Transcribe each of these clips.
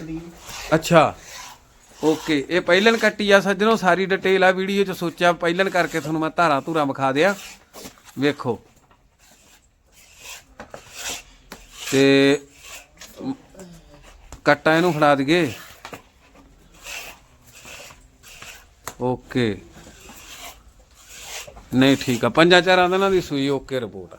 ਸੰਦੀਪ ਅੱਛਾ। ਓਕੇ, ਇਹ ਪਹਿਲਣ ਕੱਟੀ ਆ ਸੱਜਣੋ, ਸਾਰੀ ਡਿਟੇਲ ਆ ਵੀਡੀਓ ਚ ਸੋਚਿਆ ਪਹਿਲਣ ਕਰਕੇ ਤੁਹਾਨੂੰ ਮੈਂ ਧਾਰਾਂ ਧੂਰਾ ਵਿਖਾ ਦਿਆਂ। ਵੇਖੋ। ਤੇ ਕੱਟਾ ਇਹਨੂੰ ਫੜਾ ਦਈਏ। ਓਕੇ। ਨਹੀਂ, ਠੀਕ ਆ, ਪੰਜਾਂ ਚਾਰਾਂ ਦਿਨਾਂ ਦੀ ਸੂਈ, ਓਕੇ ਰਿਪੋਰਟ ਆ।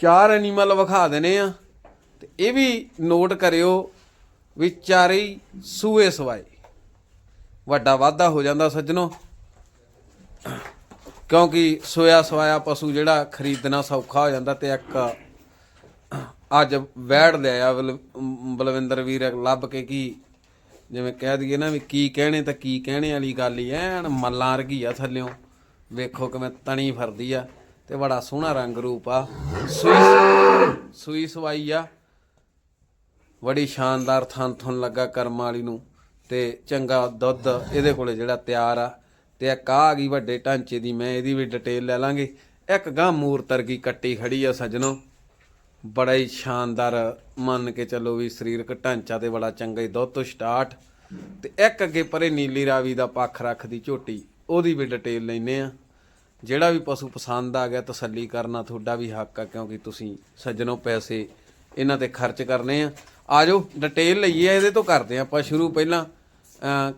ਚਾਰ ਐਨੀਮਲ ਵਿਖਾ ਦੇਣੇ ਆ। ਤੇ ਇਹ ਵੀ ਨੋਟ ਕਰਿਓ ਵੀ ਚਾਰੇ ਸੂਏ ਸਵਾਏ। ਵੱਡਾ ਵਾਧਾ ਹੋ ਜਾਂਦਾ ਸੱਜਣੋ। ਕਿਉਂਕਿ ਸੋਇਆ ਸਵਾਇਆ ਪਸ਼ੂ ਜਿਹੜਾ ਖਰੀਦਣਾ ਸੌਖਾ ਹੋ ਜਾਂਦਾ ਤੇ ਇੱਕ ਅੱਜ ਵੈੜ ਲਿਆ ਬਲ- ਬਲਵਿੰਦਰ ਵੀਰ, ਲੱਭ ਕੇ ਕੀ ਜਿਵੇਂ ਕਹਿ ਦਈਏ ਨਾ ਵੀ ਕੀ ਕਹਿਣੇ ਤਾਂ ਕੀ ਕਹਿਣੇ ਵਾਲੀ ਗੱਲ ਹੀ ਐਨ ਮੱਲਾਂ ਵਰਗੀ ਆ ਥੱਲਿਓਂ। ਵੇਖੋ ਕਿਵੇਂ ਤਣੀ ਫਰਦੀ ਆ। ਤੇ ਬੜਾ ਸੋਹਣਾ ਰੰਗ ਰੂਪ ਆ। ਸੂਈ ਸੂਈ ਸਵਾਈ ਆ। ਬੜੀ ਸ਼ਾਨਦਾਰ ਥਣ ਥਣ ਲੱਗਾ ਕਰਮ ਵਾਲੀ ਨੂੰ ਤੇ ਚੰਗਾ ਦੁੱਧ ਇਹਦੇ ਕੋਲੇ ਜਿਹੜਾ ਤਿਆਰ ਆ। ਤੇ ਇੱਕ ਆ ਗਈ ਵੱਡੇ ਢਾਂਚੇ ਦੀ, ਮੈਂ ਇਹਦੀ ਵੀ ਡਿਟੇਲ ਲੈ ਲਾਂਗੇ। ਇੱਕ ਗਾਂ ਮੂਰ ਤਰਗੀ ਕੱਟੀ ਖੜੀ ਆ ਸੱਜਣੋ। ਬੜਾ ਹੀ ਸ਼ਾਨਦਾਰ ਮੰਨ ਕੇ ਚੱਲੋ ਵੀ ਸਰੀਰਕ ਢਾਂਚਾ ਤੇ ਬੜਾ ਚੰਗਾ ਹੀ ਦੁੱਧ ਤੋਂ ਸਟਾਰਟ ਤੇ ਇੱਕ ਅੱਗੇ ਪਰੇ ਨੀਲੀ ਰਾਵੀ ਦਾ ਪੱਖ ਰੱਖਦੀ ਝੋਟੀ, ਉਹਦੀ ਵੀ ਡਿਟੇਲ ਲੈਨੇ ਆ। ਜਿਹੜਾ ਵੀ ਪਸ਼ੂ ਪਸੰਦ ਆ ਗਿਆ ਤਸੱਲੀ ਕਰਨਾ ਤੁਹਾਡਾ ਵੀ ਹੱਕ ਆ, ਕਿਉਂਕਿ ਤੁਸੀਂ ਸੱਜਣੋ ਪੈਸੇ ਇਹਨਾਂ ਤੇ ਖਰਚ ਕਰਨੇ ਆ। ਆਜੋ ਡਿਟੇਲ ਲਈਏ, ਇਹਦੇ ਤੋਂ ਕਰਦੇ ਆ ਆਪਾਂ ਸ਼ੁਰੂ ਪਹਿਲਾਂ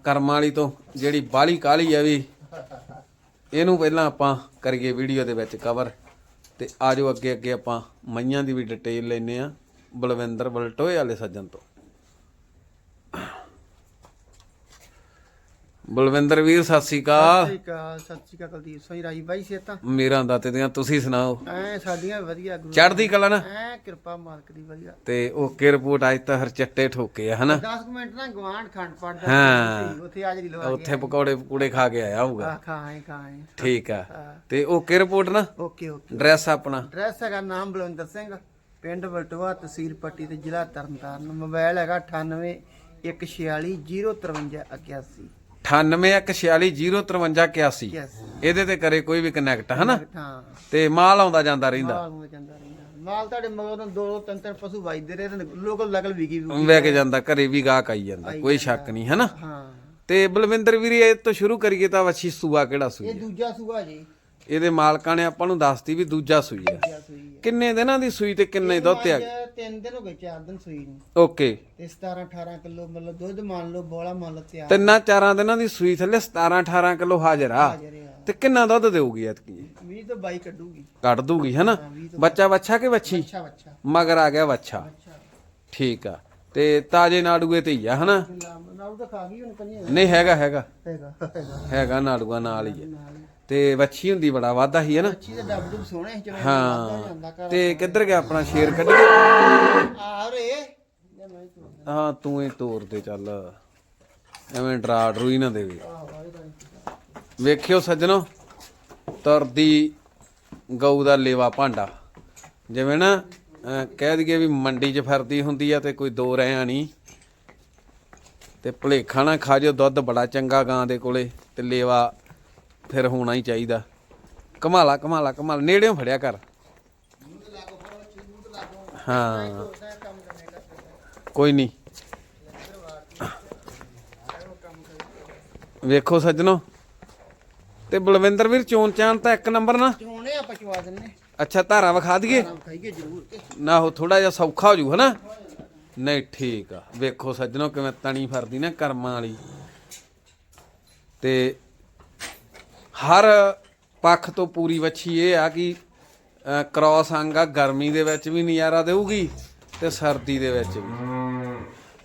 ਕਰਮਾਂ ਵਾਲੀ ਤੋਂ, ਜਿਹੜੀ ਬਾਲੀ ਕਾਲੀ ਆ ਵੀ, ਇਹਨੂੰ ਪਹਿਲਾਂ ਆਪਾਂ ਕਰੀਏ ਵੀਡੀਓ ਦੇ ਵਿੱਚ ਕਵਰ ਤੇ ਆਜੋ ਅੱਗੇ ਅੱਗੇ ਆਪਾਂ ਮਈਆਂ ਦੀ ਵੀ ਡਿਟੇਲ ਲੈਨੇ ਆ, ਬਲਵਿੰਦਰ ਬਲਟੋਏ ਵਾਲੇ ਸੱਜਣ ਤੋਂ। ਬਲਵਿੰਦਰ ਵੀਰ ਸਤਿ ਸ੍ਰੀ ਅਕਾਲ। ਸਤਿ ਸ਼੍ਰੀ ਅਕਾਲ ਸਤਿ ਸ਼੍ਰੀ ਅਕਾਲ ਕੁਲਦੀਪ ਸਿੰਘ ਰਾਜੀ ਬਾਈ ਸੇਤਾ ਮੇਰਾ ਦਾਤੇ ਦੀਆਂ ਤੁਸੀਂ ਸੁਣਾਓ? ਐ ਸਾਡੀਆਂ ਵਧੀਆ ਗੁਰੂ ਚੜ੍ਹਦੀ ਕਲਾ ਨਾ? ਐ ਕਿਰਪਾ ਮਾਲਕ ਦੀ ਵਧੀਆ। ਤੇ ਓਕੇ ਰਿਪੋਰਟ ਅੱਜ ਤਾਂ ਹਰ ਚੱਟੇ ਠੋਕੇ ਆ ਹਨਾ? 10 ਮਿੰਟ ਨਾ ਗਵਾਂਢ ਖੰਡ ਪੜਦਾ ਹਾਂ। ਉੱਥੇ ਹਾਜ਼ਰੀ ਲਵਾ ਉੱਥੇ ਪਕੌੜੇ ਪਕੂੜੇ ਖਾ ਕੇ ਆਇਆ ਹੋਊਗਾ। ਆ ਖਾਏ ਖਾਏ। ਠੀਕ ਆ। ਤੇ ਓਕੇ ਰਿਪੋਰਟ ਨਾ? Okay okay. ਡਰੈਸ ਆਪਣਾ। ਐਡਰੈਸ ਹੈਗਾ ਨਾਮ ਬਲਵਿੰਦਰ ਸਿੰਘ। ਪਿੰਡ ਬਲਟੋਆ ਤਹਿਸੀਲ ਪੱਟੀ ਤੇ ਜ਼ਿਲ੍ਹਾ ਤਰਨਤਾਰਨ। ਮੋਬਾਈਲ ਹੈਗਾ 98 146 053 81 9816405381 Yes. ਇਹਦੇ ਤੇ ਕਰੇ ਕੋਈ ਵੀ ਕਨੈਕਟ ਹਨਾ? ਹਾਂ। ਤੇ ਮਾਲ ਆਉਂਦਾ ਜਾਂਦਾ ਰਹਿੰਦਾ। ਮਾਲ ਰਹਿੰਦਾ। ਤੁਹਾਡੇ ਮਗਰ ਦੋ ਦੋ ਤਿੰਨ ਤਿੰਨ ਪਸ਼ੂ ਵਾਜਦੇ ਰਹੇ ਤੇ ਲੋਕਲ ਲਗਲ ਵਿਕੀ ਵੀ ਵੈ ਕੇ ਜਾਂਦਾ ਘਰੇ ਵੀ ਗਾਹਕ ਆਈ ਜਾਂਦਾ ਕੋਈ ਸ਼ੱਕ ਨਹੀਂ ਹਨਾ? ਹਾਂ। ਤੇ ਬਲਵਿੰਦਰ ਵੀਰੇ ਇਹ ਤੋਂ ਸ਼ੁਰੂ ਕਰੀਏ ਤਾਂ ਵੱਛੀ ਸੂਆ ਕਿਹੜਾ ਸੂਈ ਇਹ? ਦੂਜਾ ਸੂਆ ਜੀ। ਇਹਦੇ ਮਾਲਕਾਂ ਨੇ ਆਪਾਂ ਨੂੰ ਦੱਸਤੀ ਵੀ ਦੂਜਾ ਸੂਈ ਹੈ। ਕਿੰਨੇ ਦਿਨਾਂ ਦੀ ਸੂਈ ਤੇ ਕਿੰਨੇ ਦੁੱਧ ਤੇ ਆ? ਅੱਜ ਤਿੰਨ ਦਿਨ ਹੋ ਗਏ ਚਾਰ ਦਿਨ ਸੂਈ ਨੂੰ। ਓਕੇ। ਤੇ 17 18 ਕਿਲੋ ਮਤਲਬ ਦੁੱਧ ਮੰਨ ਲਓ ਬੋਲਾ ਮੰਨ ਲਓ ਤਿਆਰ। ਤਿੰਨਾਂ ਚਾਰਾਂ ਦਿਨਾਂ ਦੀ ਸੂਈ ਥੱਲੇ 17 18 ਕਿਲੋ ਹਾਜ਼ਰ ਆ। ਹਾਜ਼ਰ ਆ। ਤੇ ਕਿੰਨਾ ਦੁੱਧ ਦੇਊਗੀ ਐਤਕੀ? 20 ਤੋਂ 22 ਕੱਢੂਗੀ। ਕੱਢ ਦੂਗੀ ਹਨਾ? ਬੱਚਾ ਵੱਛਾ ਕਿ ਵੱਛੀ? ਅੱਛਾ ਬੱਚਾ ਮਗਰ ਆ ਗਿਆ ਵੱਛਾ। ਅੱਛਾ ਠੀਕ ਆ। ਤੇ ਤਾਜੇ ਨਾੜੂਏ ਤੇ ਹੀ ਆ ਹਨਾ? ਨਾਲ ਤਾਂ ਖਾ ਗਈ ਹੁਣ ਕੰਨੀ ਨਹੀਂ ਹੈਗਾ। ਹੈਗਾ ਹੈਗਾ। ਹੈਗਾ ਨਾੜੂਆ ਨਾਲ ਹੀ ਹੈ ਤੇ ਵੱਛੀ ਹੁੰਦੀ ਬੜਾ ਵਾਧਾ ਹੀ ਹੈ ਨਾ ਅੱਛੀ ਤੇ ਡੱਬ ਡੁੱਬ ਸੋਹਣੇ ਸੀ ਹਾਂ। ਤੇ ਕਿੱਧਰ ਗਿਆ ਆਪਣਾ ਸ਼ੇਰ ਕੱਢੀਏ ਆ ਰੇ ਹਾਂ ਤੂੰ ਹੀ ਤੋਰ ਤੇ ਚੱਲ। ਐਵੇਂ ਡਰਾ ਡਰੂ ਹੀ ਨਾ ਦੇਵੇ। ਦਾ ਵੇਖਿਓ ਸੱਜਣੋ ਤਰਦੀ ਗਊ ਦਾ ਲੇਵਾ ਭਾਂਡਾ। ਜਿਵੇਂ ਨਾ ਕਹਿ ਦਈਏ ਵੀ ਮੰਡੀ 'ਚ ਫਿਰਦੀ ਹੁੰਦੀ ਆ ਤੇ ਕੋਈ ਦੋ ਰਹਿਆ ਨਹੀਂ ਤੇ ਭਲੇਖਾ ਨਾ ਖਾ ਜਿਓ ਦੁੱਧ ਬੜਾ ਚੰਗਾ ਗਾਂ ਦੇ ਕੋਲੇ ਤੇ ਲੇਵਾ ਫਿਰ ਹੋਣਾ ਹੀ ਚਾਹੀਦਾ। ਕਮਾਲਾ ਕਮਾਲਾ ਕਮਾਲ। ਨੇੜਿਓਂ ਫੜਿਆ ਕਰ। ਹਾਂ। ਕੋਈ ਨਹੀਂ ਵੇਖੋ ਸੱਜਣੋ। ਤੇ ਬਲਵਿੰਦਰ ਵੀਰ ਚੋਣ ਚਾਣ ਤਾਂ ਇੱਕ ਨੰਬਰ ਨਾ। ਚੋਣੇ ਦਿੰਨੇ। ਅੱਛਾ ਧਾਰਾ ਵਿਖਾ ਦਈਏ। ਜ਼ਰੂਰ। ਨਾ ਉਹ ਥੋੜਾ ਜਿਹਾ ਸੌਖਾ ਹੋ ਜੂ ਹਨਾ? ਨਹੀਂ ਠੀਕ ਆ। ਵੇਖੋ ਸੱਜਣੋ ਕਿਵੇਂ ਤਣੀ ਫਰਦੀ ਨਾ ਕਰਮਾਂ ਵਾਲੀ। ਤੇ ਹਰ ਪੱਖ ਤੋਂ ਪੂਰੀ ਵੱਛੀ ਇਹ ਆ ਕਿ ਕ੍ਰਾਸ ਅੰਗ ਆ ਗਰਮੀ ਦੇ ਵਿੱਚ ਵੀ ਨਜ਼ਾਰਾ ਦੇਊਗੀ ਤੇ ਸਰਦੀ ਦੇ ਵਿੱਚ ਵੀ।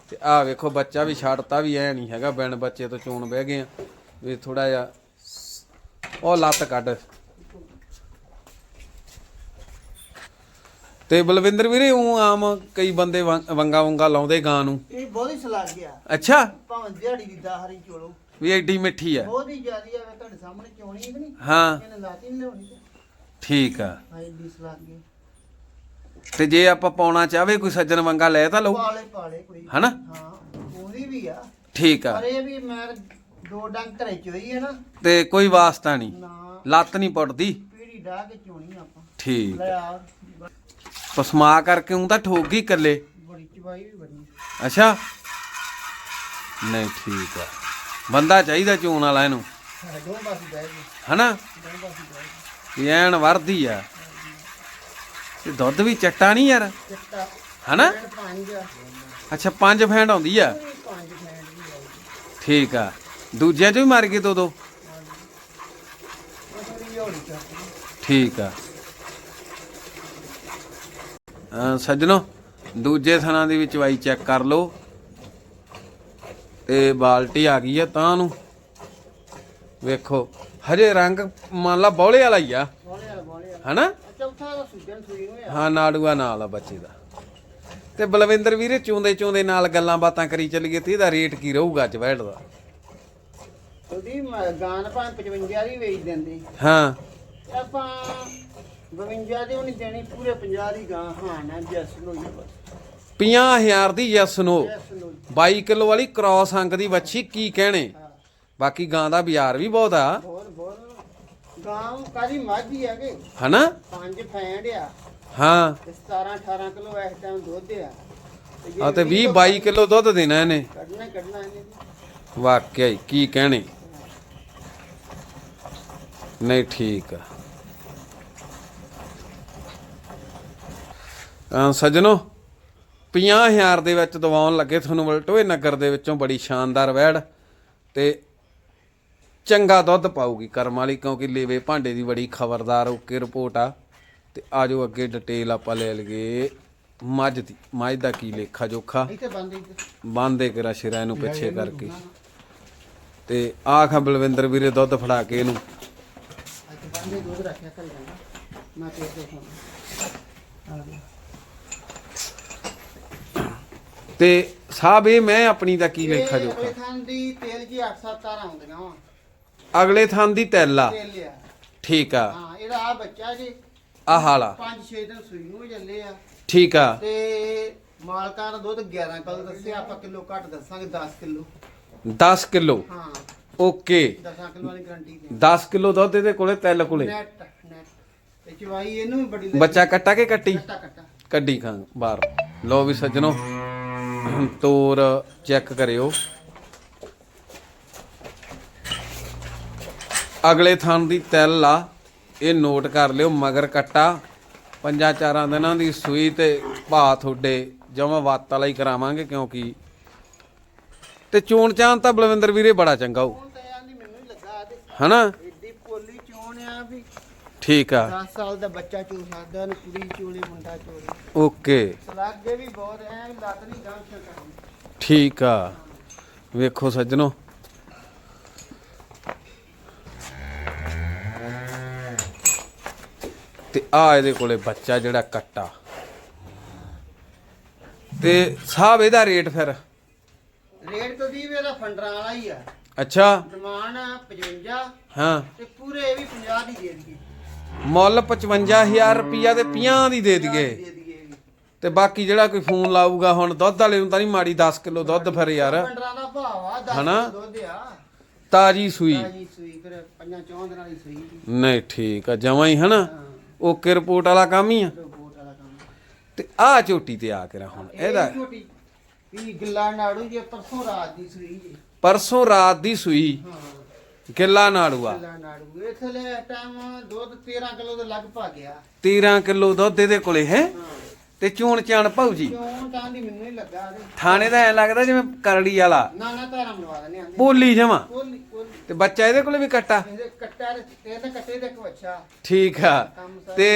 ਤੇ ਆ ਵੇਖੋ ਬੱਚਾ ਵੀ ਛੱਡਤਾ ਵੀ ਐ ਨਹੀਂ ਹੈਗਾ ਬਿਨ ਬੱਚੇ ਤੋਂ ਚੋਣ ਬਹਿ ਗਏ ਆ। ਵੀ ਥੋੜਾ ਜਿਹਾ ਉਹ ਲੱਤ ਕੱਢ। ਤੇ ਬਲਵਿੰਦਰ ਵੀਰੇ ਉਹ ਆਮ ਕਈ ਬੰਦੇ ਵੰਗਾ ਵੰਗਾ ਲਾਉਂਦੇ ਗਾਂ ਨੂੰ। ਇਹ ਬਹੁਤ ਹੀ ਸਲਾਹ ਗਿਆ। ਅੱਛਾ? ਭਾਵੇਂ ਦਿਹਾੜੀ ਦੀ ਦਾਹਰੀ ਚੋਲੋ। ਵੀ ਐਡੀ ਮਿੱਠੀ ਆ। ਬਹੁਤ ਹੀ ਜ਼ਿਆਦੀ ਆ ਤੁਹਾਡੇ ਸਾਹਮਣੇ ਚੋਣੀ ਕਿ ਨਹੀਂ? ਹਾਂ। ਇਹਨੇ ਲਾਤੀ ਨਹੀਂ ਲਿਆਉਣੀ ਠੀਕ ਆ। ਹਾਂ ਸਲਾਹ ਗਿਆ ਤੇ ਜੇ ਆਪਾਂ ਪਾਉਣਾ ਚਾਹਵੇ ਕੋਈ ਸੱਜਣ ਵੰਗਾ ਲੈ ਤਾਂ ਲਓ। ਪਾਲੇ ਪਾਲੇ ਕੋਈ। ਹਨਾ? ਹਾਂ ਉਹਦੀ ਵੀ ਆ। ਠੀਕ ਆ। ਪਰ ਇਹ ਵੀ ਮੈਂ ਦੋ ਡੰਗ ਘਰੇ ਚੋਈ ਹੈ ਨਾ। ਤੇ ਕੋਈ ਵਾਸਤਾ ਨਹੀਂ। ਨਾ। ਲੱਤ ਨਹੀਂ ਪੁੱਟਦੀ ਪੀੜੀ ਡਾ ਕੇ ਚੋਣੀ ਆਪਾਂ। ਠੀਕ। ਲੈ ਆ। ਪਸਮਾ ਕਰਕੇ ਉਹ ਤਾਂ ਠੋਕ ਗਈ ਇਕੱਲੇ। ਬੜੀ ਚਵਾਈ ਵੀ ਬਣੀ। ਅੱਛਾ। ਨਹੀਂ ਠੀਕ ਆ। ਬੰਦਾ ਚਾਹੀਦਾ ਚੋਣ ਵਾਲਾ ਇਹਨੂੰ। ਹੈ ਦੋ ਪਾਸੇ ਬਹਿ ਹਨਾ? ਦੋ ਪਾਸੇ ਬਹਿ ਐਨ ਵਰਦੀ ਆ। ਤੇ ਦੁੱਧ ਵੀ ਚੱਟਾ ਨਹੀਂ ਯਾਰ। ਚਿੱਟਾ ਹਨਾ? ਪੰਜ ਅੱਛਾ, ਪੰਜ ਫੈਂਡ ਆਉਂਦੀ ਆ। ਪੰਜ ਫੈਂਡ ਵੀ ਆਈ ਠੀਕ ਆ। ਦੂਜਿਆਂ 'ਚੋਂ ਵੀ ਮਰ ਗਏ ਦੋ ਦੋ। ਉਹ ਥੋੜੀ ਹੌਲੀ ਠੀਕ ਆ। ਅਹ ਸੱਜਣੋ, ਦੂਜੇ ਥਣਾ ਦੀ ਵੀ ਚਵਾਈ ਚੈੱਕ ਕਰ ਲਓ। ਤੇ ਬਾਲਟੀ ਆ ਗਈ ਆ ਤਾਂ ਨੂੰ। ਵੇਖੋ ਹਜੇ ਰੰਗ ਮੰਨ ਲਾ ਬੌਲੇ ਵਾਲਾ ਹੀ ਆ। ਹਨਾ? ਨੂੰ ਹਾਂ ਨਾੜੂਆ ਨਾਲ ਆ ਬੱਚੇ ਦਾ। ਤੇ ਬਲਵਿੰਦਰ ਵੀਰੇ ਚੂੰਦੇ ਚੂੰਦੇ ਨਾਲ ਗੱਲਾਂ ਬਾਤਾਂ ਕਰੀ ਚੱਲੀਏ ਤੇ ਇਹਦਾ ਰੇਟ ਕੀ ਰਹੂਗਾ ਅੱਜ ਬੈਠ ਦਾ? ਉਹਦੀ ਗਾਨ ਭਾਵੇਂ 55 ਦੀ ਵੇਚ ਦਿੰਦੇ। ਹਾਂ। ਆਪਾਂ 52 ਦੀ ਨਹੀਂ ਦੇਣੀ ਪੂਰੇ 50 ਦੀ ਗਾਂ ਹਾਂ ਨਾ ਜੈਸ ਜੀ ਬਸ। 50000 ਦੀ ਯੈਸ ਨੋ। ਜੈਸ ਲੋ 22 ਕਿਲੋ ਵਾਲੀ ਕ੍ਰਾਸ ਅੰਗ ਦੀ ਵੱਛੀ ਕੀ ਕਹਿਣੇ? ਬਾਕੀ ਗਾਂ ਦਾ ਬਾਜ਼ਾਰ ਵੀ ਬਹੁਤ ਆ। ਬਹੁਤ ਬਹੁਤ ਗਾਂ ਕਾਦੀ ਮਾਝੀ ਆ ਕਿ ਹਨਾ? ਪੰਜ ਫੈਂਡ ਆ। ਹਾਂ। ਤੇ 17 18 ਕਿਲੋ ਇਸ ਟਾਈਮ ਦੁੱਧ ਆ। ਜੇ ਆ ਤੇ 20 ਤੋਂ 22 ਕਿਲੋ ਦੁੱਧ ਦੇਣਾ ਇਹਨੇ। ਕੱਢਣਾ ਹੀ ਕੱਢਣਾ ਇਹਨੇ ਵਾਕਿਆ ਹੀ ਕੀ ਕਹਿਣੇ? ਨਹੀਂ ਠੀਕ ਆ। ਸੱਜਣੋ 50000 ਦੇ ਵਿੱਚ ਦਵਾਉਣ ਲੱਗੇ ਤੁਹਾਨੂੰ ਵਲਟੋਏ ਨਗਰ ਦੇ ਵਿੱਚੋਂ ਬੜੀ ਸ਼ਾਨਦਾਰ ਵੈੜ ਤੇ ਚੰਗਾ ਦੁੱਧ ਪਾਊਗੀ ਕਰਮ ਵਾਲੀ ਕਿਉਂਕਿ ਲੇਵੇ ਭਾਂਡੇ ਦੀ ਬੜੀ ਖਬਰਦਾਰ ਓਕੇ ਰਿਪੋਰਟ ਆ। ਤੇ ਆਜੋ ਅੱਗੇ ਡਿਟੇਲ ਆਪਾਂ ਲੈ ਲਈਏ ਮੱਝ ਦੀ। ਮੱਝ ਦਾ ਕੀ ਲੇਖਾ ਜੋਖਾ? ਬੰਦ ਕਰਾ ਸ਼ਿਰਾ ਇਹਨੂੰ ਪਿੱਛੇ ਕਰਕੇ। ਤੇ ਆਖ ਬਲਵਿੰਦਰ ਵੀਰੇ ਦੁੱਧ ਫੜਾ ਕੇ ਇਹਨੂੰ। ਅੱਜ ਬੰਦੇ ਦੁੱਧ ਰੱਖਿਆ ਕਰ ਮੈਂ ਤੇ ਆ ਗਿਆ। ਤੇ ਸਾਹਿਬ ਇਹ ਮੈਂ ਆਪਣੀ ਦਾ ਕੀ ਲੇਖਾ ਇਹ ਜੋਖਾ ਅਗਲੇ ਥਾਂ ਦੀ ਤੇਲ ਜੀ 8-7 ਤਾਰਾਂ ਆਉਂਦੀਆਂ ਵਾ। ਅਗਲੇ ਥਾਂ ਦੀ ਤੈਲਾ ਠੀਕ ਆ। ਹਾਂ ਇਹਦਾ ਆ ਬੱਚਾ ਜੀ। ਆਹ ਹਾਲਾ 5-6 ਦਿਨ ਸੂਈ ਨੂੰ ਚੱਲੇ ਆ। ਠੀਕ ਆ। ਤੇ ਮਾਲਕਾਂ ਦਾ ਦੁੱਧ 11 ਕਿਲੋ ਦੱਸਿਆ ਆਪਾਂ ਕਿਲੋ ਘੱਟ ਦੱਸਾਂਗੇ 10 ਕਿਲੋ। 10 ਕਿਲੋ। ਹਾਂ। ਓਕੇ। 10 ਕਿਲੋ ਵਾਲੀ ਗਾਰੰਟੀ ਦੇ। 10 ਕਿਲੋ ਦੁੱਧ ਇਹਦੇ ਕੋਲੇ ਤੈਲ ਕੋਲੇ। Net net. ਤੇ ਚਵਾਈ ਇਹਨੂੰ ਵੀ ਬੜੀ ਬੱਚਾ ਕੱਟਾ ਕੇ ਕੱਟੀ? ਕੱਟਾ ਕੱਟਾ। ਕੱਢੀ ਖਾਂ ਬਾਹਰ। ਲੋ ਵੀ ਸੱਜਣੋ। ਤੋਰ ਚੈੱਕ ਕਰਿਓ। ਅਗਲੇ ਥਾਂ ਦੀ ਤੈਲ ਆ ਇਹ ਨੋਟ ਕਰ ਲਿਓ ਮਗਰ ਕੱਟਾ। ਪੰਜਾਂ ਚਾਰਾਂ ਦਿਨਾਂ ਦੀ ਸੂਈ ਤੇ ਭਾ ਤੁਹਾਡੇ ਜਮਾਂ ਵਾਤ ਵਾਲਾ ਹੀ ਕਰਾਵਾਂਗੇ ਕਿਉਂਕਿ। ਤੇ ਚੋਣ ਚਾਂ ਤਾਂ ਬਲਵਿੰਦਰ ਵੀਰੇ ਬੜਾ ਚੰਗਾ ਹੋ ਹਨਾ? ਏਡੀ ਪੋਲੀ ਚੋਣ ਆ ਵੀ। ਠੀਕ ਆ। 10 ਸਾਲ ਦਾ ਬੱਚਾ ਚੋ ਸਕਦਾ ਨੂੰ ਕੁੜੀ ਚੋਲੇ ਮੁੰਡਾ ਚੋਲੇ। ਓਕੇ। ਸਲਾਗੇ ਵੀ ਬਹੁਤ ਐ ਲੱਤ ਨਹੀਂ ਗਾਂ ਛੱਡਾਂ ਠੀਕ ਆ। ਵੇਖੋ ਸੱਜਣੋ। ਤੇ ਆ ਇਹਦੇ ਕੋਲੇ ਬੱਚਾ ਜਿਹੜਾ ਕੱਟਾ। ਤੇ ਸਾਹਿਬ ਇਹਦਾ ਰੇਟ ਫਿਰ? ਰੇਟ ਤਾਂ ਦੀ ਇਹਦਾ ਫੰਡਰਾਂ ਵਾਲਾ ਹੀ ਆ। ਅੱਛਾ। ਡਿਮਾਂਡ ਆ 55 ਹਾਂ। ਤੇ ਪੂਰੇ ਇਹ ਵੀ 50 ਦੀ ਦੇ ਦਈਏ। ਮੁੱਲ 55000 ਰੁਪਿਆ ਤੇ 50 ਦੀ ਦੇ ਦਈਏ। ਤੇ ਬਾਕੀ ਜਿਹੜਾ ਕੋਈ ਫੋਨ ਲਾਊਗਾ ਹੁਣ ਦੁੱਧ ਵਾਲੇ ਨੂੰ ਤਾਂ ਨਹੀਂ ਮਾੜੀ 10 ਕਿਲੋ ਦੁੱਧ ਫਿਰ ਯਾਰ। ਫੰਡਰਾਂ ਦਾ ਭਾਅ ਆ 10 ਹਨਾ? ਕਿਲੋ ਦੁੱਧ ਆ। ਤਾਜੀ ਸੂਈ। ਤਾਜੀ ਸੂਈ ਫਿਰ ਪੰਜਾਂ ਚੌਂ ਦਿਨਾਂ ਦੀ ਸੂਈ ਦੀ ਨਹੀਂ ਠੀਕ ਆ ਜਮਾਂ ਹੀ ਹਨਾ? ਓਕੇ ਰਿਪੋਰਟ ਵਾਲਾ ਕੰਮ ਹੀ ਆ। ਰੋਬੋਟ ਵਾਲਾ ਕੰਮ। ਤੇ ਆ ਝੋਟੀ ਤੇ ਆ ਕੇ ਰਾ ਹੁਣ ਇਹ ਇਹਦਾ। ਛੋਟੀ ਇਹ ਗਿੱਲਾ ਨਾੜੂ ਜੇ ਪਰਸੋਂ ਰਾਤ ਦੀ ਸੂਈ ਜੀ। ਪਰਸੋਂ ਰਾਤ ਦੀ ਸੂਈ। ਹਾਂ। ਗਿੱਲਾ ਨਾੜੂਆ? ਗਿੱਲਾ ਨਾੜੂ। ਇਹ ਥਲੇ ਟਾਈਮ ਦੁੱਧ 13 ਕਿਲੋ ਦੇ ਲਗਭਗ ਆ 13 ਕਿਲੋ ਦੁੱਧ ਇਹਦੇ ਕੋਲੇ ਹੈ? ਹਾਂ। ਤੇ ਚੂਣ ਚਾਣ ਭਾਊ ਜੀ? ਕਿਉਂ ਤਾਂ ਦੀ ਮੈਨੂੰ ਹੀ ਲੱਗਾ ਤੇ ਥਾਣੇ ਦਾ ਐ ਲੱਗਦਾ ਜਿਵੇਂ ਕਰੜੀ ਵਾਲਾ। ਨਾ ਨਾ ਧਾਰਾ ਮਲਵਾ ਦਨੇ ਆਂਦੇ ਬੋਲੀ ਜਮਾ? ਕੋਲੀ ਕੋਲੀ ਤੇ ਬੱਚਾ ਇਹਦੇ ਕੋਲੇ ਵੀ ਕੱਟਾ? ਇਹਦੇ ਕੱਟਾ ਤੇ ਇਹਦੇ ਕੱਟੇ ਦੇ ਇੱਕ ਬੱਚਾ। ਠੀਕ ਆ। ਤੇ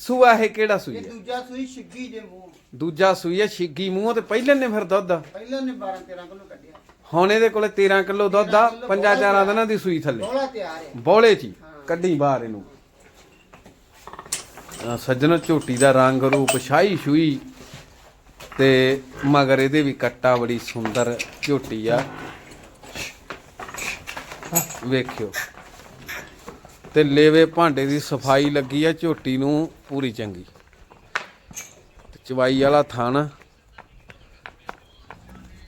ਸੂਆ ਇਹ ਕਿਹੜਾ ਸੂਈ ਆ? ਦੂਜਾ ਸੂਈ ਛਿੱਗੀ ਜੇ ਮੂੰਹ। ਦੂਜਾ ਸੂਈ ਆ ਛਿੱਗੀ ਮੂੰਹ ਤੇ ਪਹਿਲੇ ਨੇ ਫਿਰ ਦੁੱਧ? ਪਹਿਲਾਂ ਨੇ 12 13 ਕਿਲੋ ਕੱਢਿਆ। ਹੁਣ ਇਹਦੇ ਕੋਲੇ 13 ਕਿਲੋ ਦੁੱਧ ਆ ਪੰਜਾਂ ਚਾਰਾਂ ਦਿਨਾਂ ਦੀ ਸੂਈ ਥੱਲੇ। ਬੋਲਾ ਤਿਆਰ ਹੈ। ਬੋਲੇ ਚ ਹੀ, ਕੱਢੀ ਬਾਹਰ ਇਹਨੂੰ। ਅ, ਸੱਜਣੋ ਝੋਟੀ ਦਾ ਰੰਗ ਰੂਪ ਸ਼ਾਹੀ ਸ਼ੂਈ ਤੇ ਮਗਰ ਇਹਦੇ ਵੀ ਕੱਟਾ ਬੜੀ ਸੁੰਦਰ ਝੋਟੀ ਆ। ਵੇਖਿਓ। ਤੇ ਲੇਵੇ ਭਾਂਡੇ ਦੀ ਸਫ਼ਾਈ ਲੱਗੀ ਆ ਝੋਟੀ ਨੂੰ ਪੂਰੀ ਚੰਗੀ। ਤੇ ਚਵਾਈ ਵਾਲਾ ਥਣ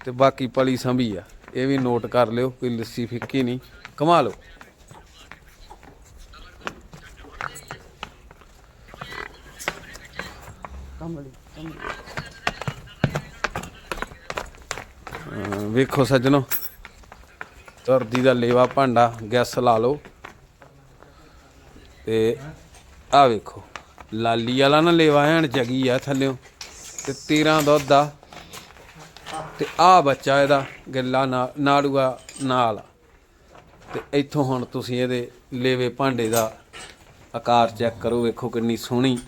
ਤੇ ਬਾਕੀ ਪਲੀ ਸੰਭੀ ਆ। ਇਹ ਵੀ ਨੋਟ ਕਰ ਲਿਓ, ਕੋਈ ਲੱਸੀ ਫਿੱਕੀ ਨਹੀਂ। ਕਮਾ ਲਓ। ਵੇਖੋ ਸੱਜਣੋ ਤੁਰਦੀ ਦਾ ਲੇਵਾ ਭਾਂਡਾ ਗੈਸ ਲਾ ਲਓ। ਤੇ ਆ ਵੇਖੋ, ਲਾਲੀ ਵਾਲਾ ਨਾ ਲੇਵਾ ਐਨ ਜਗੀ ਆ ਥੱਲਿਓ, ਤੇ 13 ਦੁੱਧ ਆ। ਤੇ ਆ ਬੱਚਾ ਇਹਦਾ ਗਿੱਲਾ ਨਾੜੂਆ ਨਾਲ ਤੇ ਇੱਥੋਂ ਹੁਣ ਤੁਸੀਂ ਇਹਦੇ ਲੇਵੇ ਭਾਂਡੇ ਦਾ ਆਕਾਰ ਚੈੱਕ ਕਰੋ ਵੇਖੋ ਕਿੰਨੀ ਸੋਹਣੀ।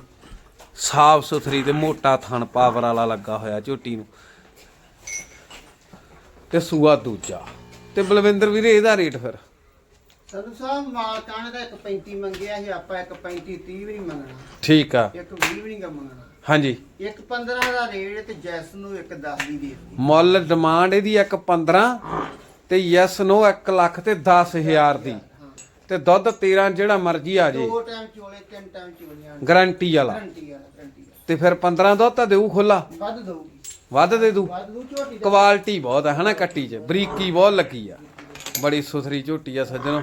ਸਾਫ਼ ਸੁਥਰੀ ਤੇ ਮੋਟਾ ਥਣ ਪਾਵਰ ਵਾਲਾ ਲੱਗਾ ਹੋਇਆ ਝੋਟੀ ਨੂੰ। ਤੇ ਸੂਆ ਦੂਜਾ। ਤੇ ਬਲਵਿੰਦਰ ਵੀਰੇ ਇਹਦਾ ਰੇਟ ਫਿਰ? ਸਰੂ ਸਾਹਿਬ ਮਾਲਕਾਂ ਨੇ ਤਾਂ ਇੱਕ 35 ਮੰਗਿਆ ਸੀ ਆਪਾਂ ਇੱਕ 35 30 ਵੀ ਨਹੀਂ ਮੰਗਣਾ। ਠੀਕ ਆ। ਇੱਕ 20 ਵੀ ਨਹੀਂ ਮੰਗਣਾ। ਹਾਂਜੀ। ਇੱਕ 15 ਦਾ ਰੇਟ ਤੇ ਜੈਸ ਨੂੰ ਇੱਕ 10 ਦੀ ਦੇ ਦਿੱਤੀ ਮੁੱਲ ਡਿਮਾਂਡ ਇਹਦੀ ਇੱਕ 15 ਤੇ ਯੈਸ ਨੋ 1 ਲੱਖ ਤੇ 10000 ਦੀ। ਤੇ ਦੁੱਧ 13 ਜਿਹੜਾ ਮਰਜ਼ੀ ਆ ਜੇ। ਦੋ ਟਾਈਮ ਚੋਲੇ ਤਿੰਨ ਟਾਈਮ ਚੋਲੀਆਂ। ਗਾਰੰਟੀ ਵਾਲਾ। ਗਰੰਟੀ ਆ ਗਰੰਟੀ ਆ ਤੇ ਫਿਰ 15 ਦੁੱਧ ਤਾਂ ਦੇਊ ਖੁੱਲਾ ਵੱਧ ਦਊਗੀ। ਵੱਧ ਦੇ ਦੂ। ਵੱਧ ਦੂ ਝੋਟੀ ਦਾ। ਕੁਆਲਿਟੀ ਬਹੁਤ ਹੈ ਹਨਾ ਕੱਟੀ 'ਚ। ਬਰੀਕੀ ਬਹੁਤ ਲੱਗੀ ਆ। ਬੜੀ ਸੁਥਰੀ ਝੋਟੀ ਆ ਸੱਜਣੋ।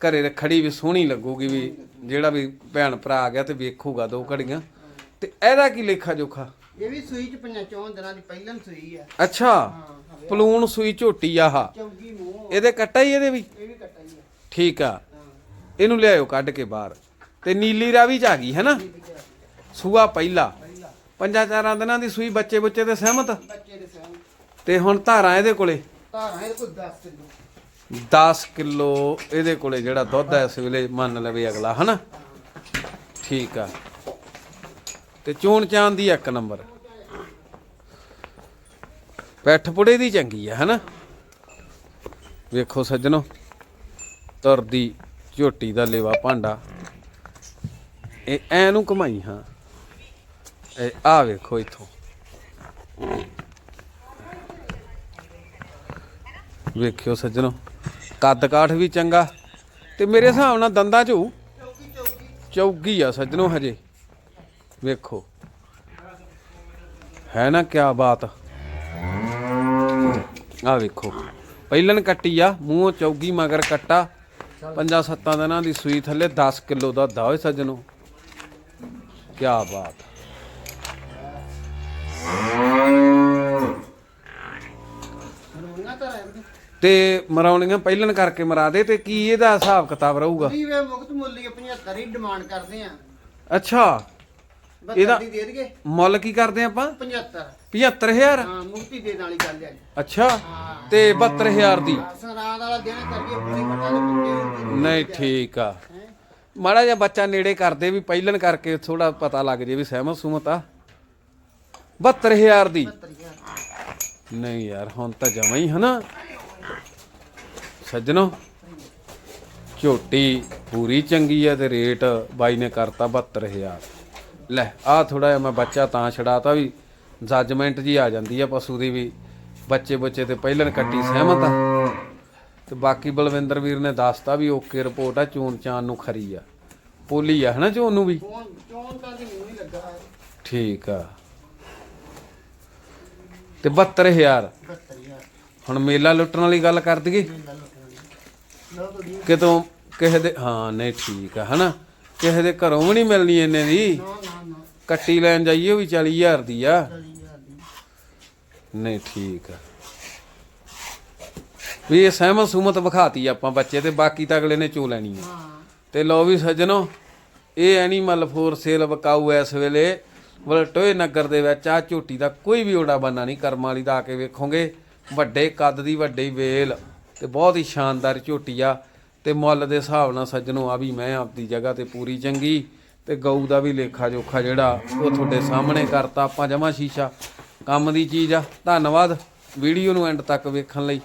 ਘਰੇ ਤੇ ਖੜੀ ਵੀ ਸੋਹਣੀ ਲੱਗੂਗੀ ਵੀ ਜਿਹੜਾ ਵੀ ਭੈਣ ਭਰਾ ਆ ਗਿਆ ਤੇ ਵੇਖੂਗਾ ਦੋ ਘੜੀਆਂ। ਤੇ ਇਹਦਾ ਕੀ ਲੇਖਾ ਜੋਖਾ? ਇਹ ਵੀ ਸੂਈ ਚ ਪੰਜਾਂ ਚੌਂ ਦਿਨਾਂ ਦੀ ਪਹਿਲਾਂ ਸੂਈ ਆ। ਅੱਛਾ ਹਾਂ ਪਲੂਣ ਸੂਈ ਝੋਟੀ ਆ ਆਹ। ਚੌਗੀ ਮੂੰਹ। ਇਹਦੇ ਕੱਟਾ ਹੀ ਇਹਦੇ ਵੀ? ਇਹ ਵੀ ਕੱਟਾ ਹੀ ਆ। ਠੀਕ ਆ। ਹਾਂ। ਇਹਨੂੰ ਲਿਆਇਓ ਕੱਢ ਕੇ ਬਾਹਰ। ਤੇ ਨੀਲੀ ਰਾਵੀ ਚ ਆ ਗਈ ਹੈ ਨਾ ਠੀਕ ਹੈ ਸੂਆ ਪਹਿਲਾ। ਪਹਿਲਾ। ਪੰਜਾਂ ਚਾਰਾਂ ਦਿਨਾਂ ਦੀ ਸੂਈ ਬੱਚੇ ਬੱਚੇ ਤੇ ਸਹਿਮਤ? ਬੱਚੇ ਦੇ ਸਾਹਮਣੇ ਤੇ ਹੁਣ ਧਾਰਾਂ ਇਹਦੇ ਕੋਲੇ? ਧਾਰਾਂ ਇਹ ਕੋਈ 10 ਕਿਲੋ। 10 ਕਿਲੋ ਇਹਦੇ ਕੋਲੇ ਜਿਹੜਾ ਦੁੱਧ ਹੈ ਇਸ ਵੇਲੇ ਮੰਨ ਲਵੇ ਅਗਲਾ ਹਨਾ? ਠੀਕ ਆ। ਤੇ ਚੋਣ ਚਾਂ ਦੀ ਇੱਕ ਨੰਬਰ। ਪੈਠ ਪੁੜੇ ਦੀ ਚੰਗੀ ਆ, ਹਨਾ? ਵੇਖੋ ਸੱਜਣੋ ਤੁਰਦੀ ਝੋਟੀ ਦਾ ਲੇਵਾ ਭਾਂਡਾ। ਇਹ ਐ ਨੂੰ ਕਮਾਈ ਹਾਂ। ਇਹ ਆ ਵੇਖੋ ਇਥੋਂ। ਵੇਖਿਓ ਸੱਜਣੋ ਕੱਦ ਕਾਠ ਵੀ ਚੰਗਾ। ਤੇ ਮੇਰੇ ਹਿਸਾਬ ਨਾਲ ਦੰਦਾਂ ਚ ਚੌਗੀ ਆ ਸੱਜਣੋ ਹਜੇ। ਵੇਖੋ। ਹੈ ਨਾ ਕਿਆ ਬਾਤ? ਆ ਵੇਖੋ। ਪਹਿਲਨ ਕੱਟੀ ਆ ਮੂੰਹ ਚੌਗੀ ਮਗਰ ਕੱਟਾ। ਪੰਜਾਂ ਸੱਤਾਂ ਦਿਨਾਂ ਦੀ ਸੂਈ ਥੱਲੇ 10 ਕਿਲੋ ਦਾ ਦਾ ਹੋਏ ਸੱਜਣੋ। ਕਿਆ ਬਾਤ। ਤਾਂ ਮਰਾਉਣੀਆਂ ਪਹਿਲਨ ਕਰਕੇ ਮਰਾ ਦੇ ਤੇ ਕੀ ਇਹਦਾ ਹਿਸਾਬ ਕਿਤਾਬ ਰਹੂਗਾ? ਵੀ ਵੇ ਮੁਕਤ ਮੁੱਲ ਹੀ 75 ਹੀ ਡਿਮਾਂਡ ਕਰਦੇ ਆ। ਅੱਛਾ। 72 ਇਹਦਾ- ਦੀ ਦੇ ਦੇਗੇ ਮੁੱਲ ਕੀ ਕਰਦੇ ਆਪਾਂ? 75 75000 ਹਾਂ ਮੁਕਤੀ ਦੇਣ ਵਾਲੀ ਗੱਲ ਹੈ ਅੱਛਾ ਤੇ 72000 ਦੀ। ਸਰਾਂਦ ਵਾਲਾ ਦਿਨ ਕਰੀਏ ਪੂਰੀ ਦੇ ਮੁੱਕੇ ਨਹੀਂ ਠੀਕ ਆ। ਮਾੜਾ ਜਿਹਾ ਬੱਚਾ ਨੇੜੇ ਕਰਦੇ ਵੀ ਪਹਿਲਨ ਕਰਕੇ ਥੋੜਾ ਪਤਾ ਲੱਗ ਜੇ ਵੀ ਸਹਿਮਤ ਸੁਮਤ ਆ। 72000 ਦੀ। 72000 ਨਹੀਂ ਯਾਰ ਹੁਣ ਤਾਂ ਜਮਾ ਹੀ ਹਨਾ? ਸੱਜਣੋ ਝੋਟੀ ਪੂਰੀ ਚੰਗੀ ਆ ਤੇ ਰੇਟ ਬਾਈ ਨੇ ਕਰਤਾ 72000 ਲੈ ਆ ਥੋੜਾ ਜਿਹਾ ਮੈਂ ਬੱਚਾ ਤਾਂ ਛਡਾਤਾ ਵੀ ਜੱਜਮੈਂਟ ਜੀ ਆ ਜਾਂਦੀ ਆ ਪਸ਼ੂ ਦੀ ਵੀ। ਬੱਚੇ ਬੱਚੇ ਤੇ ਪਹਿਲਨ ਕੱਟੀ ਸਹਿਮਤ ਆ। ਤੇ ਬਾਕੀ ਬਲਵਿੰਦਰ ਵੀਰ ਨੇ ਦੱਸਤਾ ਵੀ ਓਕੇ ਰਿਪੋਰਟ ਆ ਚੂਨ ਚਾਨ ਨੂੰ ਖਰੀ ਆ। ਪੋਲੀ ਆ ਹਨਾ ਚੋਨ ਨੂੰ ਵੀ? ਚੋਣ ਚੋਣ ਤਾਂ ਮੈਨੂੰ ਲੱਗਾ। ਠੀਕ ਆ। ਤੇ 72000 72000 ਹੁਣ ਮੇਲਾ ਲੁੱਟਣ ਵਾਲੀ ਗੱਲ ਕਰ ਦਈਏ? ਕਿਤੋਂ ਕਿਸੇ ਦੇ ਹਾਂ ਨਹੀਂ ਠੀਕ ਆ ਹਨਾ? ਕਿਸੇ ਦੇ ਘਰੋਂ ਵੀ ਨਹੀਂ ਮਿਲਣੀ ਇੰਨੇ ਦੀ। ਕੱਟੀ ਲੈਣ ਜਾਈਏ ਉਹ ਵੀ 40000 ਦੀ ਆ। 40000 ਦੀ। ਨਹੀਂ ਠੀਕ ਆ। ਵੀ ਇਹ ਸਹਿਮਤ ਸੁਮਤ ਵਿਖਾਤੀ ਆਪਾਂ ਬੱਚੇ ਤੇ ਬਾਕੀ ਤਾਂ ਅਗਲੇ ਨੇ ਚੋ ਲੈਣੀ ਆ। ਹਾਂ। ਤੇ ਲਓ ਵੀ ਸੱਜਣੋ ਇਹ ਐਨੀਮਲ ਫੋਰ ਸੇਲ ਵਿਕਾਊ ਐ ਇਸ ਵੇਲੇ। ਵਲਟੋਏ ਨਗਰ ਦੇ ਵਿੱਚ ਆ ਝੋਟੀ ਦਾ ਕੋਈ ਵੀ ਓੜਾ ਬੰਨਾ ਨਹੀਂ ਕਰਮ ਵਾਲੀ ਦਾ ਆ ਕੇ ਵੇਖੋਗੇ। ਵੱਡੇ ਕੱਦ ਦੀ ਵੱਡੀ ਵੇਲ ਤੇ ਬਹੁਤ ਹੀ ਸ਼ਾਨਦਾਰ ਝੋਟੀ ਆ। ਤੇ ਮੁੱਲ ਦੇ ਹਿਸਾਬ ਨਾਲ ਸੱਜਣੋ ਆ ਵੀ ਮੈਂ ਆਪਦੀ ਜਗ੍ਹਾ ਤੇ ਪੂਰੀ ਚੰਗੀ। ਤੇ ਗਊ ਦਾ ਵੀ ਲੇਖਾ ਜੋਖਾ ਜਿਹੜਾ ਉਹ ਤੁਹਾਡੇ ਸਾਹਮਣੇ ਕਰਤਾ। ਆਪਾਂ ਜਮਾ ਸ਼ੀਸ਼ਾ। ਕੰਮ ਦੀ ਚੀਜ਼ ਆ। ਧੰਨਵਾਦ। ਵੀਡੀਓ ਨੂੰ ਐਂਡ ਤੱਕ ਵੇਖਣ ਲਈ।